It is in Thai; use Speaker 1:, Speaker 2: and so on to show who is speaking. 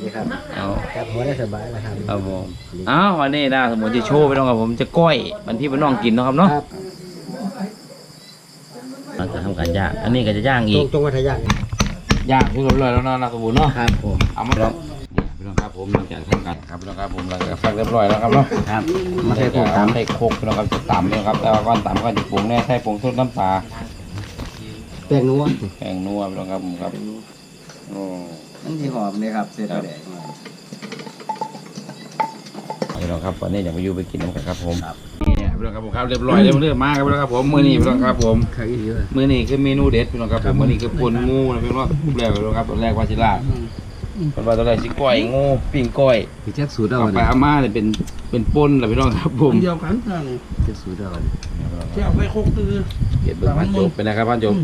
Speaker 1: นี่ครับ
Speaker 2: เอา
Speaker 1: จับหัวได้สบายแล้วครับ
Speaker 2: ครับผมอ้าววันนี้นะสมมติจะโชว์ไปน้องครับผมจะก้อยมันที่พี่น้องกินเนาะครับเนาะ
Speaker 1: ครับ
Speaker 2: เราจะทำการย่างอันนี้ก็จะย่าง
Speaker 1: ต
Speaker 2: อี
Speaker 1: ร
Speaker 2: ก
Speaker 1: งตรงวัทยา
Speaker 2: ย่างทุกเรียบร้อยแล้วเนาะนะสมบูรณ์เนาะ
Speaker 1: ครับผม
Speaker 2: เอามาลองนี่พี่น้องครับผมหลังจากทำกันครับพี่น้องครับผมหลังจากฟักเรียบร้อยแล้วครับเนาะ
Speaker 1: ครับมาใส่ถุงตาม
Speaker 2: ใส่โคกพี่น้องครับจะต่ำเลยครับแต่ว่าก่อนต่ำก็จะปรุงแน่ใส่ผงชูรสน้ำปลา
Speaker 1: แป้งนัว
Speaker 2: แป้งนัวพี่น้องครับผมครับโอ้
Speaker 1: มัน ที่หอมเลยครับเสร็จแล้วแดง
Speaker 2: พี่น้องครับวันนี้อยากไปอยู่ไปกินน้ำกันครับผมนี่เนี่ยพี่น้องครับผมครับเรียบร้อยเรียบร้อยมากครับพี่น้องครับผมมื้อนี้พี่น้องครับผม
Speaker 1: ข้าวอีเยอะ
Speaker 2: มื้อนี้คือเมนูเด็ดพี่น้องครับผมมื้อนี้คือปนงูนะพี่น้องครับแรกพี่น้องครับตอนแรกว่าสิลาบตอนว่าตอนแรกสิก้อยงูปิ้งก้อย
Speaker 1: พี่แจ็คสูตรเอา
Speaker 2: เอาไป
Speaker 1: เนี่ย
Speaker 2: อาม่าเนี่ยเป็นเป็นปนแหละพี่น้องครับผม
Speaker 3: เดียวกันนั่น
Speaker 1: แจ็คสูตรเอา
Speaker 3: ที่เอาไปโคกตือ
Speaker 2: เก็บเบิ่งพันจบไปนะครับพันจบ